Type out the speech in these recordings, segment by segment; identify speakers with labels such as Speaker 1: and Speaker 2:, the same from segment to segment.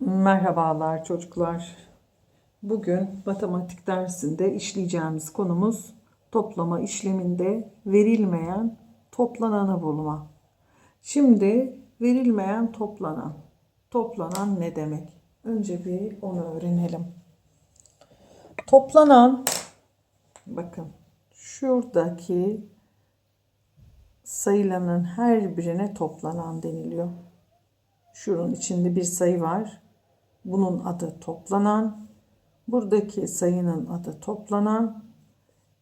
Speaker 1: Merhabalar çocuklar. Bugün matematik dersinde işleyeceğimiz konumuz toplama işleminde verilmeyen toplananı bulma. Şimdi verilmeyen toplanan. Toplanan ne demek? Önce bir onu öğrenelim. Toplanan bakın şuradaki sayıların her birine toplanan deniliyor. Şunun içinde bir sayı var. Bunun adı toplanan. Buradaki sayının adı toplanan.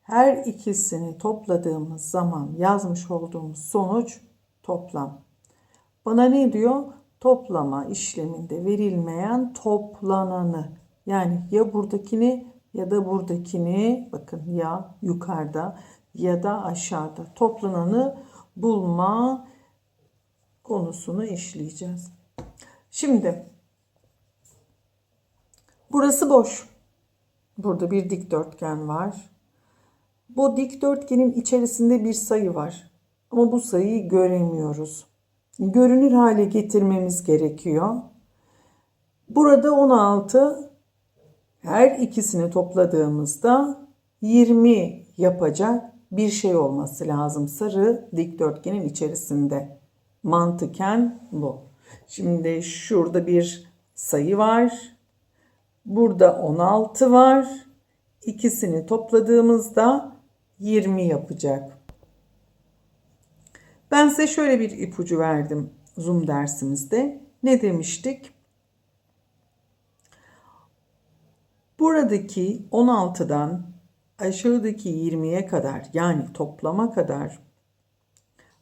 Speaker 1: Her ikisini topladığımız zaman yazmış olduğumuz sonuç toplam. Bana ne diyor? Toplama işleminde verilmeyen toplananı. Yani ya buradakini ya da buradakini bakın ya yukarıda ya da aşağıda toplananı bulma konusunu işleyeceğiz. Şimdi burası boş. Burada bir dikdörtgen var. Bu dikdörtgenin içerisinde bir sayı var. Ama bu sayıyı göremiyoruz. Görünür hale getirmemiz gerekiyor. Burada 16 her ikisini topladığımızda 20 yapacak bir şey olması lazım sarı dikdörtgenin içerisinde. Mantıken bu. Şimdi şurada bir sayı var. Burada 16 var. İkisini topladığımızda 20 yapacak. Ben size şöyle bir ipucu verdim Zoom dersimizde. Ne demiştik? Buradaki 16'dan aşağıdaki 20'ye kadar yani toplama kadar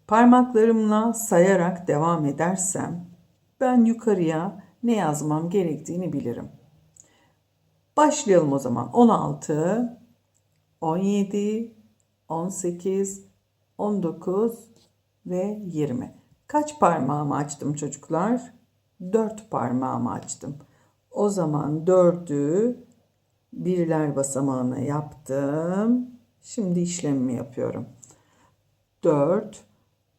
Speaker 1: parmaklarımla sayarak devam edersem ben yukarıya ne yazmam gerektiğini bilirim. Başlayalım o zaman. 16, 17, 18, 19 ve 20. Kaç parmağımı açtım çocuklar? 4 parmağımı açtım. O zaman 4'ü birler basamağına yaptım. Şimdi işlemimi yapıyorum. 4,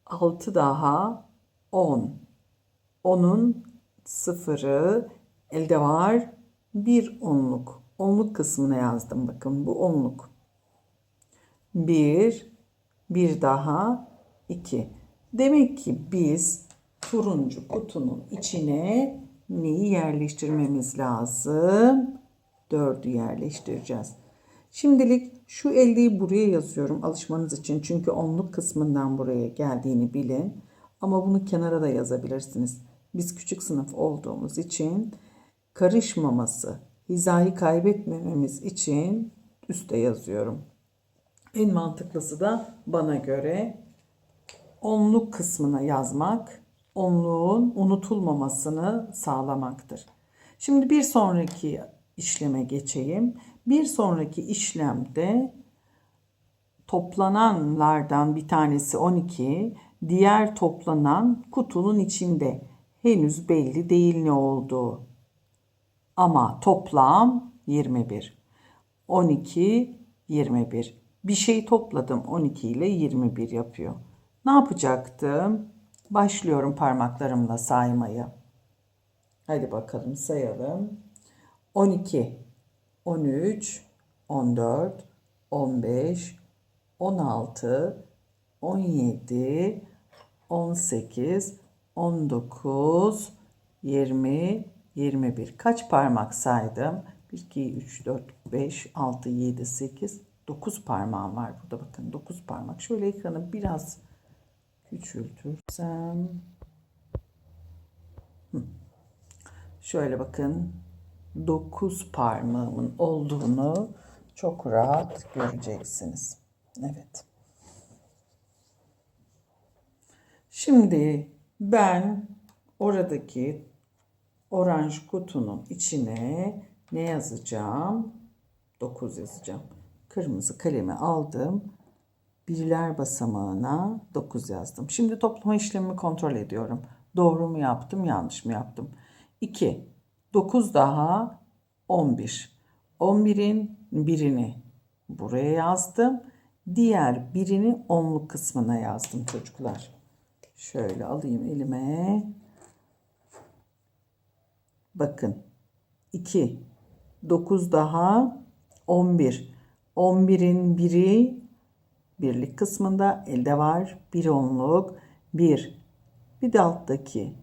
Speaker 1: 6 daha 10. 10'un sıfırı elde var. Bir onluk. Onluk kısmına yazdım. Bakın bu onluk. 1, bir daha 2. Demek ki biz turuncu kutunun içine neyi yerleştirmemiz lazım? 4'ü yerleştireceğiz. Şimdilik şu eldeyi buraya yazıyorum alışmanız için. Çünkü onluk kısmından buraya geldiğini bilin. Ama bunu kenara da yazabilirsiniz. Biz küçük sınıf olduğumuz için karışmaması, hizayı kaybetmememiz için üste yazıyorum. En mantıklısı da bana göre onluk kısmına yazmak, onluğun unutulmamasını sağlamaktır. Şimdi bir sonraki işleme geçeyim. Bir sonraki işlemde toplananlardan bir tanesi 12, diğer toplanan kutunun içinde. Henüz belli değil ne olduğu. Ama toplam 21. 12, 21. Bir şey topladım 12 ile 21 yapıyor. Ne yapacaktım? Başlıyorum parmaklarımla saymaya. Hadi bakalım sayalım. 12, 13, 14, 15, 16, 17, 18, 19, 20, 21. Kaç parmak saydım? 1, 2, 3, 4, 5, 6, 7, 8, 9 parmağım var burada bakın 9 parmak. Şöyle ekranı biraz küçültürsem. Şöyle bakın 9 parmağımın olduğunu çok rahat göreceksiniz. Evet. Şimdi ben oradaki oranj kutunun içine ne yazacağım? 9 yazacağım. Kırmızı kalemi aldım. Birler basamağına 9 yazdım. Şimdi toplama işlemimi kontrol ediyorum. Doğru mu yaptım, yanlış mı yaptım? 2. 9 daha 11. 11'in birini buraya yazdım. Diğer birini onluk kısmına yazdım çocuklar. Şöyle alayım elime. Bakın 2, 9 daha 11. 11'in biri birlik kısmında elde var. Bir onluk 1. Bir de alttaki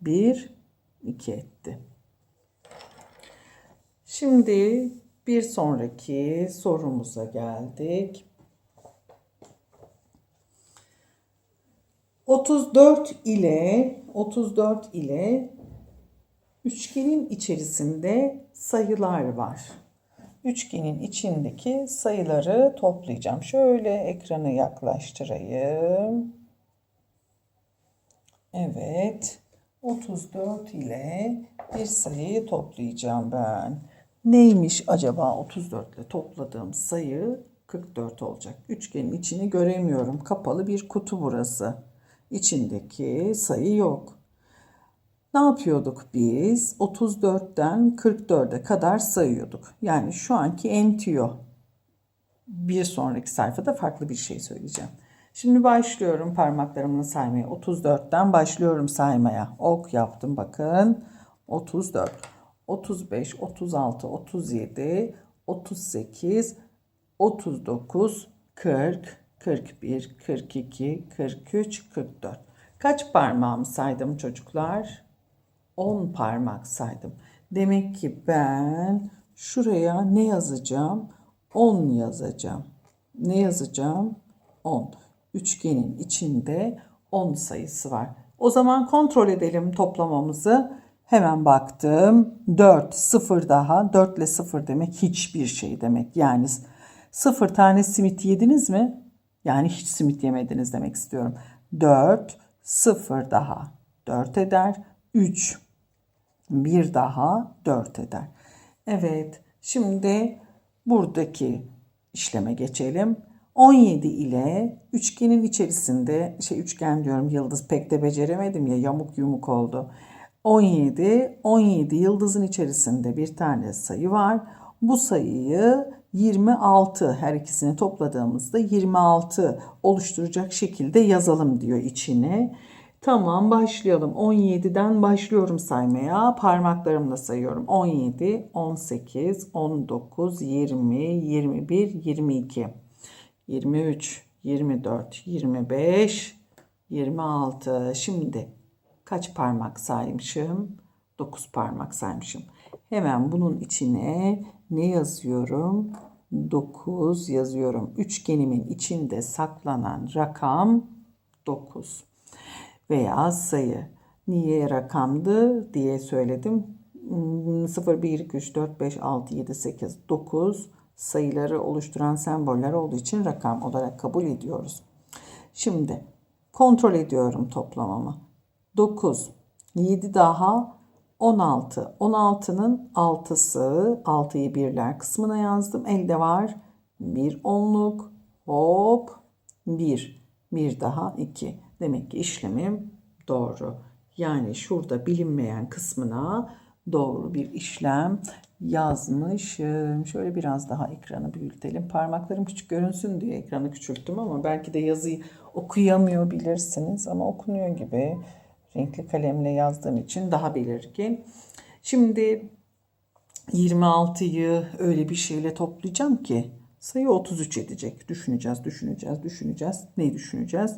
Speaker 1: 1, 2 etti. Şimdi bir sonraki sorumuza geldik. 34 ile 34 ile üçgenin içerisinde sayılar var. Üçgenin içindeki sayıları toplayacağım. Şöyle ekranı yaklaştırayım. Evet. 34 ile bir sayıyı toplayacağım ben. Neymiş acaba 34 ile topladığım sayı 44 olacak. Üçgenin içini göremiyorum. Kapalı bir kutu burası. İçindeki sayı yok. Ne yapıyorduk biz? 34'ten 44'e kadar sayıyorduk. Yani şu anki entiyo. Bir sonraki sayfada farklı bir şey söyleyeceğim. Şimdi başlıyorum parmaklarımla saymaya. 34'ten başlıyorum saymaya. Ok yaptım bakın. 34, 35, 36, 37, 38, 39, 40, 41, 42, 43, 44. Kaç parmağımı saydım çocuklar? 10 parmak saydım. Demek ki ben şuraya ne yazacağım? 10 yazacağım. Ne yazacağım? 10. Üçgenin içinde 10 sayısı var. O zaman kontrol edelim toplamamızı. Hemen baktım. 4, 0 daha. 4 ile 0 demek hiçbir şey demek. Yani 0 tane simit yediniz mi? Yani hiç simit yemediniz demek istiyorum. 4, 0 daha 4 eder. 3, bir daha 4 eder. Evet, şimdi buradaki işleme geçelim. 17 ile üçgenin içerisinde, şey üçgen diyorum yıldız pek de beceremedim ya yamuk yumuk oldu. 17, 17 yıldızın içerisinde bir tane sayı var. Bu sayıyı 26 her ikisini topladığımızda 26 oluşturacak şekilde yazalım diyor içine. Tamam başlayalım. 17'den başlıyorum saymaya. Parmaklarımla sayıyorum. 17, 18, 19, 20, 21, 22, 23, 24, 25, 26. Şimdi kaç parmak saymışım? 9 parmak saymışım. Hemen bunun içine ne yazıyorum? 9 yazıyorum. Üçgenimin içinde saklanan rakam 9 veya sayı. Niye rakamdı diye söyledim. 0, 1, 2, 3, 4, 5, 6, 7, 8, 9 sayıları oluşturan semboller olduğu için rakam olarak kabul ediyoruz. Şimdi kontrol ediyorum toplamamı. 9, 7 daha 16. 16'nın 6'sı, 6'yı birler kısmına yazdım. Elde var. Bir onluk. Hop. 1. Bir daha 2. Demek ki işlemim doğru. Yani şurada bilinmeyen kısmına doğru bir işlem yazmışım. Şöyle biraz daha ekranı büyütelim. Parmaklarım küçük görünsün diye ekranı küçülttüm ama belki de yazıyı okuyamıyor bilirsiniz ama okunuyor gibi. Renkli kalemle yazdığım için daha belirgin. Şimdi 26'yı öyle bir şeyle toplayacağım ki sayı 33 edecek. Düşüneceğiz, düşüneceğiz, düşüneceğiz. Ne düşüneceğiz?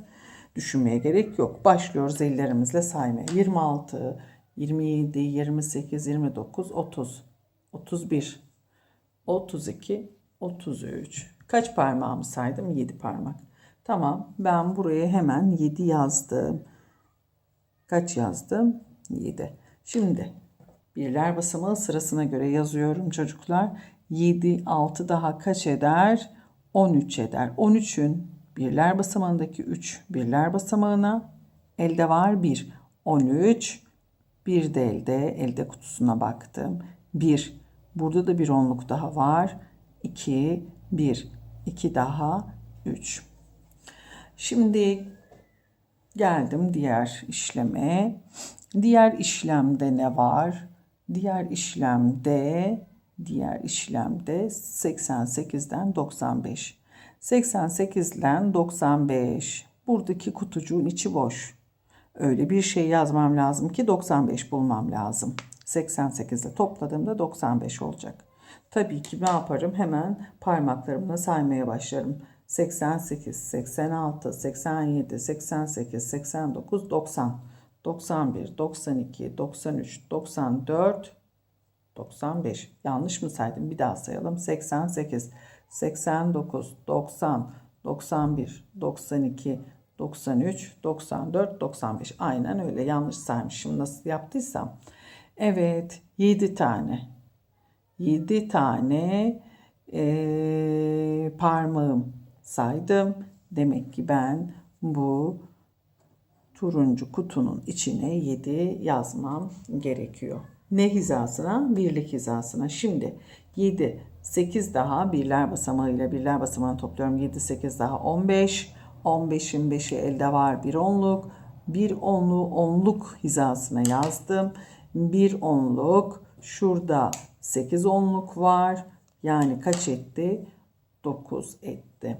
Speaker 1: Düşünmeye gerek yok. Başlıyoruz ellerimizle saymaya. 26, 27, 28, 29, 30, 31, 32, 33. Kaç parmağımı saydım? 7 parmak. Tamam ben buraya hemen 7 yazdım. Kaç yazdım? 7. Şimdi birler basamağı sırasına göre yazıyorum çocuklar. 7, 6 daha kaç eder? 13 eder. 13'ün birler basamağındaki 3 birler basamağına elde var 1. 13 bir de elde elde kutusuna baktım. 1 burada da bir onluk daha var. 2 1 2 daha 3. Şimdi geldim diğer işleme. Diğer işlemde ne var? Diğer işlemde diğer işlemde 88'den 95. 88'den 95. Buradaki kutucuğun içi boş. Öyle bir şey yazmam lazım ki 95 bulmam lazım. 88 ile topladığımda 95 olacak. Tabii ki ne yaparım? Hemen parmaklarımla saymaya başlarım. 88, 86, 87, 88, 89, 90, 91, 92, 93, 94, 95. Yanlış mı saydım? Bir daha sayalım. 88, 89, 90, 91, 92, 93, 94, 95. Aynen öyle. Yanlış saymışım. Nasıl yaptıysam. Evet. 7 tane. 7 tane eee, parmağım saydım. Demek ki ben bu turuncu kutunun içine 7 yazmam gerekiyor. Ne hizasına? Birlik hizasına. Şimdi 7, 8 daha birler basamağıyla birler basamağını topluyorum. 7, 8 daha 15. 15'in 5'i elde var bir onluk. Bir onluğu onluk hizasına yazdım. Bir onluk. Şurada 8 onluk var. Yani kaç etti? 9 etti.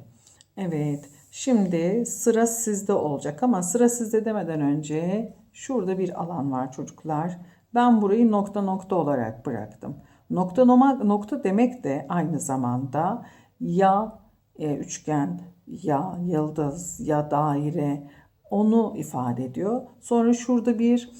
Speaker 1: Evet. Şimdi sıra sizde olacak ama sıra sizde demeden önce şurada bir alan var çocuklar. Ben burayı nokta nokta olarak bıraktım. Nokta nokta demek de aynı zamanda ya e, üçgen ya yıldız ya daire onu ifade ediyor. Sonra şurada bir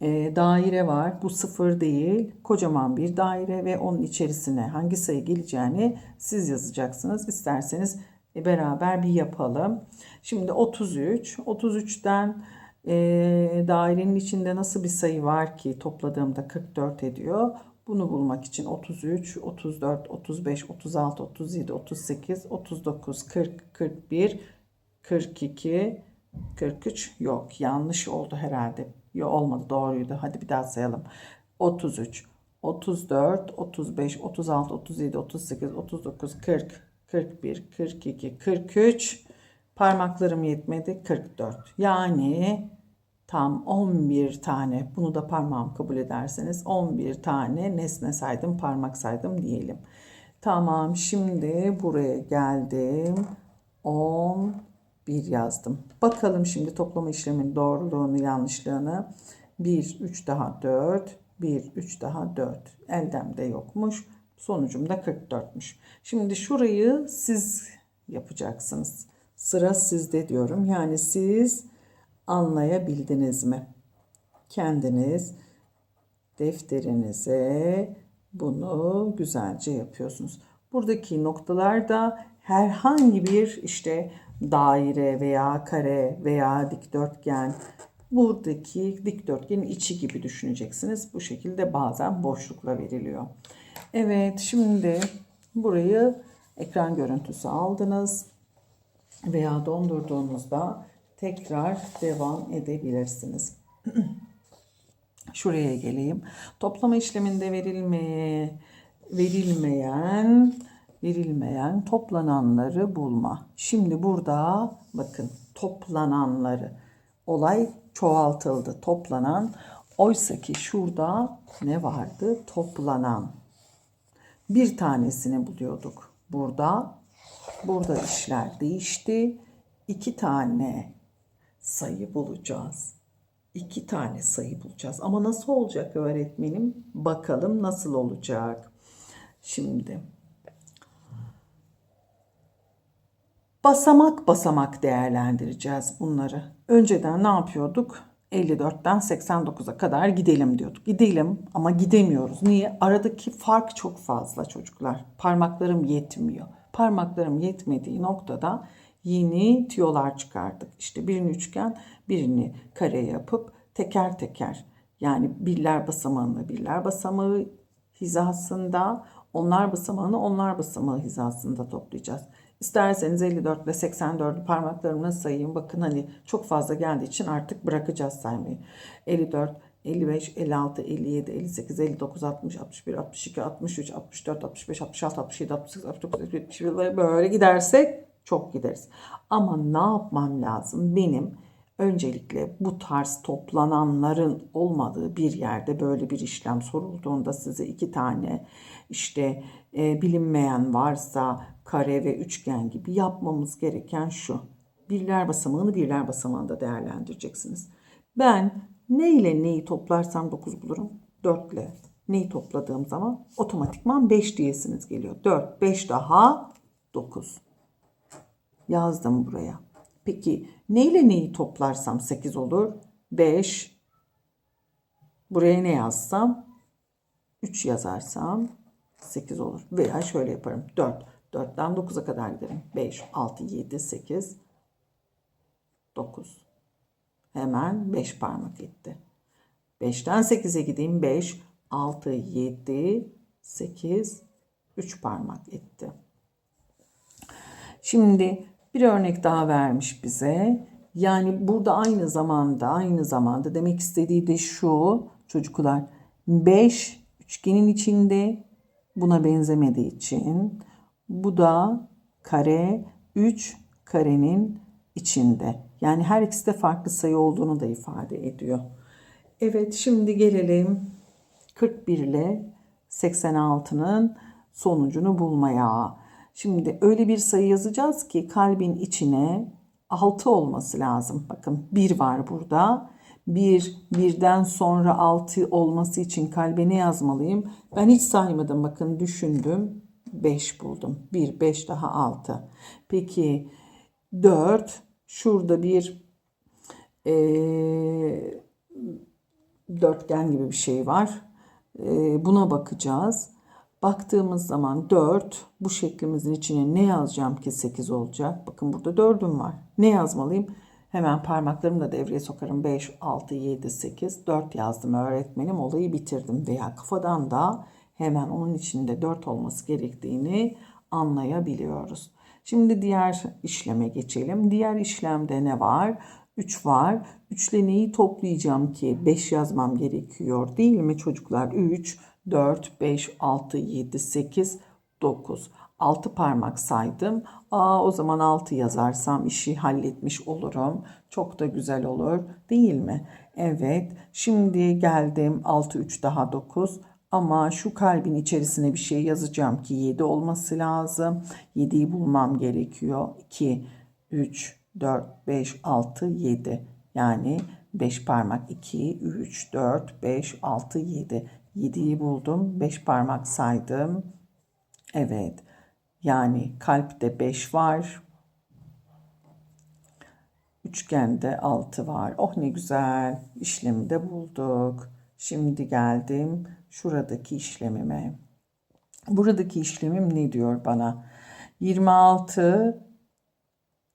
Speaker 1: e, daire var. Bu sıfır değil. Kocaman bir daire ve onun içerisine hangi sayı geleceğini siz yazacaksınız. İsterseniz e, beraber bir yapalım. Şimdi 33. 33'ten e, dairenin içinde nasıl bir sayı var ki topladığımda 44 ediyor. Bunu bulmak için 33, 34, 35, 36, 37, 38, 39, 40, 41, 42, 43 yok yanlış oldu herhalde. Yok olmadı doğruydu. Hadi bir daha sayalım. 33, 34, 35, 36, 37, 38, 39, 40, 41, 42, 43. Parmaklarım yetmedi 44. Yani tam 11 tane bunu da parmağım kabul ederseniz 11 tane nesne saydım parmak saydım diyelim. Tamam şimdi buraya geldim. 11 yazdım. Bakalım şimdi toplama işleminin doğruluğunu yanlışlığını. 1 3 daha 4 1 3 daha 4 eldemde yokmuş. Sonucum da 44'müş. Şimdi şurayı siz yapacaksınız. Sıra sizde diyorum. Yani siz anlayabildiniz mi? Kendiniz defterinize bunu güzelce yapıyorsunuz. Buradaki noktalarda herhangi bir işte daire veya kare veya dikdörtgen buradaki dikdörtgenin içi gibi düşüneceksiniz. Bu şekilde bazen boşlukla veriliyor. Evet şimdi burayı ekran görüntüsü aldınız veya dondurduğunuzda tekrar devam edebilirsiniz. Şuraya geleyim. Toplama işleminde verilmeye verilmeyen verilmeyen toplananları bulma. Şimdi burada bakın toplananları olay çoğaltıldı. Toplanan oysa ki şurada ne vardı? Toplanan. Bir tanesini buluyorduk. Burada burada işler değişti. İki tane sayı bulacağız. İki tane sayı bulacağız. Ama nasıl olacak öğretmenim? Bakalım nasıl olacak. Şimdi basamak basamak değerlendireceğiz bunları. Önceden ne yapıyorduk? 54'ten 89'a kadar gidelim diyorduk. Gidelim ama gidemiyoruz. Niye? Aradaki fark çok fazla çocuklar. Parmaklarım yetmiyor. Parmaklarım yetmediği noktada yeni tüyolar çıkardık. İşte birini üçgen, birini kare yapıp teker teker yani birler basamağını birler basamağı hizasında, onlar basamağını onlar basamağı hizasında toplayacağız. İsterseniz 54 ile 84'ü parmaklarımla sayayım. Bakın hani çok fazla geldiği için artık bırakacağız saymayı. 54, 55, 56, 57, 58, 59, 60, 61, 62, 63, 64, 65, 66, 67, 68, 69, 70 böyle gidersek çok gideriz. Ama ne yapmam lazım? Benim öncelikle bu tarz toplananların olmadığı bir yerde böyle bir işlem sorulduğunda size iki tane işte e, bilinmeyen varsa kare ve üçgen gibi yapmamız gereken şu. Birler basamağını birler basamağında değerlendireceksiniz. Ben ne ile neyi toplarsam 9 bulurum? 4 ile neyi topladığım zaman otomatikman 5 diyesiniz geliyor. 4, 5 daha 9. Yazdım buraya. Peki neyle neyi toplarsam 8 olur? 5. Buraya ne yazsam? 3 yazarsam 8 olur. Veya şöyle yaparım. 4. 4'ten 9'a kadar giderim. 5, 6, 7, 8, 9. Hemen 5 parmak etti. 5'ten 8'e gideyim. 5, 6, 7, 8, 3 parmak etti. Şimdi bir örnek daha vermiş bize. Yani burada aynı zamanda aynı zamanda demek istediği de şu çocuklar 5 üçgenin içinde buna benzemediği için bu da kare 3 karenin içinde. Yani her ikisi de farklı sayı olduğunu da ifade ediyor. Evet şimdi gelelim 41 ile 86'nın sonucunu bulmaya. Şimdi öyle bir sayı yazacağız ki kalbin içine 6 olması lazım. Bakın 1 var burada. 1, birden sonra 6 olması için kalbe ne yazmalıyım? Ben hiç saymadım bakın düşündüm. 5 buldum. 1, 5 daha 6. Peki 4, şurada bir eee dörtgen gibi bir şey var. Ee, buna bakacağız. Baktığımız zaman 4 bu şeklimizin içine ne yazacağım ki 8 olacak? Bakın burada 4'üm var. Ne yazmalıyım? Hemen parmaklarımı da devreye sokarım. 5, 6, 7, 8, 4 yazdım öğretmenim. Olayı bitirdim. Veya kafadan da hemen onun içinde 4 olması gerektiğini anlayabiliyoruz. Şimdi diğer işleme geçelim. Diğer işlemde ne var? 3 var. 3 ile neyi toplayacağım ki? 5 yazmam gerekiyor değil mi çocuklar? 3, 4, 5, 6, 7, 8, 9. 6 parmak saydım. Aa, o zaman 6 yazarsam işi halletmiş olurum. Çok da güzel olur değil mi? Evet. Şimdi geldim 6, 3 daha 9. Ama şu kalbin içerisine bir şey yazacağım ki 7 olması lazım. 7'yi bulmam gerekiyor. 2, 3, 4, 5, 6, 7. Yani 5 parmak 2, 3, 4, 5, 6, 7. 7'yi buldum. 5 parmak saydım. Evet. Yani kalpte 5 var. Üçgende 6 var. Oh ne güzel. İşlemi de bulduk. Şimdi geldim şuradaki işlemime. Buradaki işlemim ne diyor bana? 26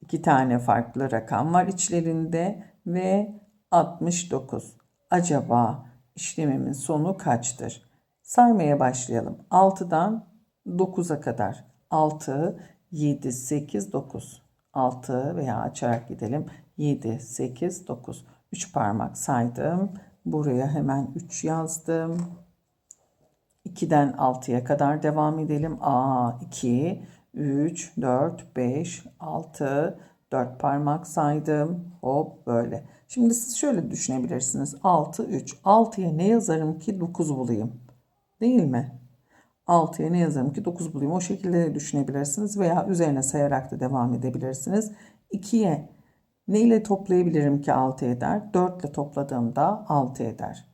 Speaker 1: iki tane farklı rakam var içlerinde ve 69. Acaba işlemimin sonu kaçtır? Saymaya başlayalım. 6'dan 9'a kadar. 6, 7, 8, 9. 6 veya açarak gidelim. 7, 8, 9. 3 parmak saydım. Buraya hemen 3 yazdım. 2'den 6'ya kadar devam edelim. A, 2, 3, 4, 5, 6, 4 parmak saydım. Hop böyle. Şimdi siz şöyle düşünebilirsiniz. 6, 3. 6'ya ne yazarım ki 9 bulayım? Değil mi? 6'ya ne yazarım ki 9 bulayım? O şekilde de düşünebilirsiniz veya üzerine sayarak da devam edebilirsiniz. 2'ye ne ile toplayabilirim ki 6 eder? 4 ile topladığımda 6 eder.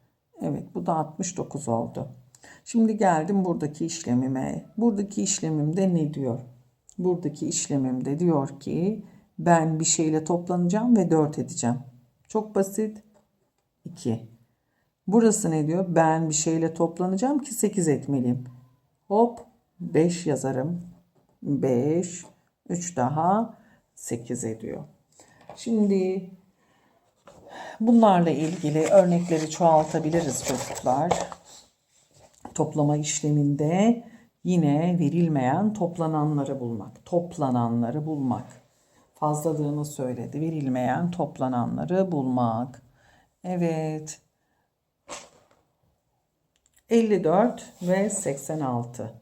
Speaker 1: Evet bu da 69 oldu. Şimdi geldim buradaki işlemime. Buradaki işlemimde ne diyor? Buradaki işlemimde diyor ki ben bir şeyle toplanacağım ve 4 edeceğim. Çok basit. 2. Burası ne diyor? Ben bir şeyle toplanacağım ki 8 etmeliyim. Hop 5 yazarım. 5, 3 daha 8 ediyor. Şimdi bunlarla ilgili örnekleri çoğaltabiliriz çocuklar toplama işleminde yine verilmeyen toplananları bulmak. Toplananları bulmak. Fazlalığını söyledi. Verilmeyen toplananları bulmak. Evet. 54 ve 86.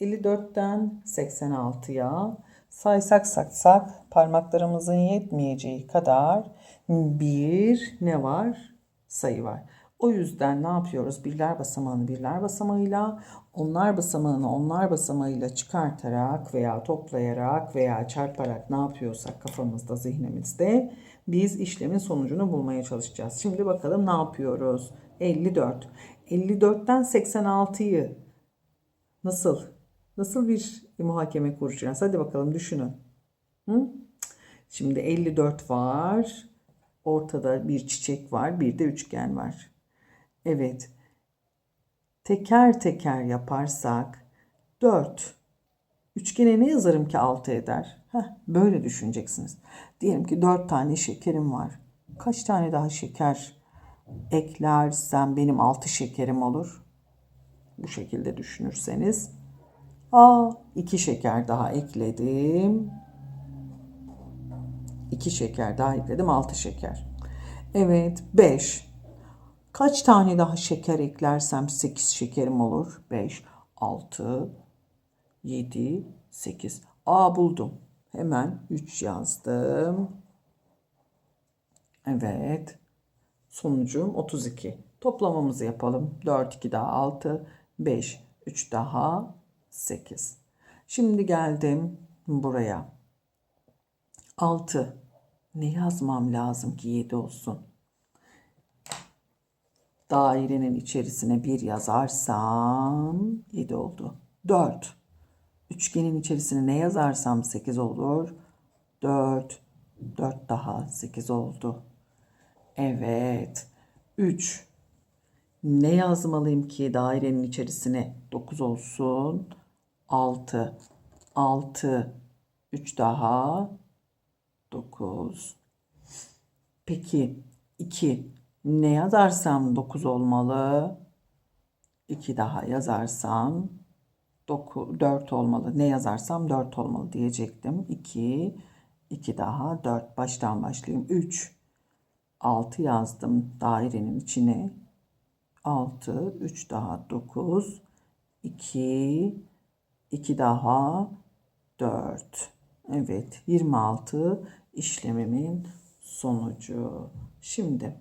Speaker 1: 54'ten 86'ya saysak saksak parmaklarımızın yetmeyeceği kadar bir ne var? Sayı var. O yüzden ne yapıyoruz? Birler basamağını birler basamağıyla, onlar basamağını onlar basamağıyla çıkartarak veya toplayarak veya çarparak ne yapıyorsak kafamızda, zihnimizde biz işlemin sonucunu bulmaya çalışacağız. Şimdi bakalım ne yapıyoruz? 54. 54'ten 86'yı nasıl nasıl bir muhakeme kuracağız? Hadi bakalım düşünün. Hı? Şimdi 54 var. Ortada bir çiçek var, bir de üçgen var. Evet. Teker teker yaparsak 4. Üçgene ne yazarım ki 6 eder? Heh, böyle düşüneceksiniz. Diyelim ki 4 tane şekerim var. Kaç tane daha şeker eklersem benim 6 şekerim olur? Bu şekilde düşünürseniz. Aa, 2 şeker daha ekledim. 2 şeker daha ekledim. 6 şeker. Evet 5. Kaç tane daha şeker eklersem 8 şekerim olur. 5, 6, 7, 8. Aa buldum. Hemen 3 yazdım. Evet. Sonucum 32. Toplamamızı yapalım. 4, 2 daha 6, 5, 3 daha 8. Şimdi geldim buraya. 6. Ne yazmam lazım ki 7 olsun? Dairenin içerisine 1 yazarsam 7 oldu. 4. Üçgenin içerisine ne yazarsam 8 olur. 4. 4 daha 8 oldu. Evet. 3. Ne yazmalıyım ki dairenin içerisine 9 olsun? 6. 6. 3 daha 9. Peki 2. Ne yazarsam 9 olmalı. 2 daha yazarsam 9, 4 olmalı. Ne yazarsam 4 olmalı diyecektim. 2, 2 daha 4. Baştan başlayayım. 3, 6 yazdım dairenin içine. 6, 3 daha 9, 2, 2 daha 4. Evet 26 işlemimin sonucu. Şimdi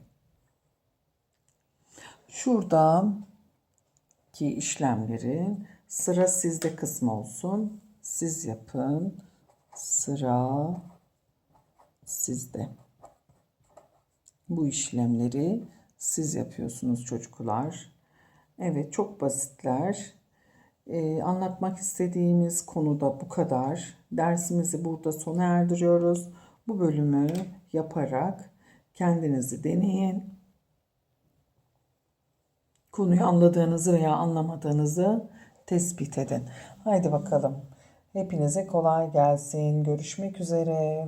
Speaker 1: şuradaki işlemlerin sıra sizde kısmı olsun. Siz yapın. Sıra sizde. Bu işlemleri siz yapıyorsunuz çocuklar. Evet çok basitler. Ee, anlatmak istediğimiz konuda bu kadar. Dersimizi burada sona erdiriyoruz. Bu bölümü yaparak kendinizi deneyin. Konuyu anladığınızı veya anlamadığınızı tespit edin. Haydi bakalım. Hepinize kolay gelsin. Görüşmek üzere.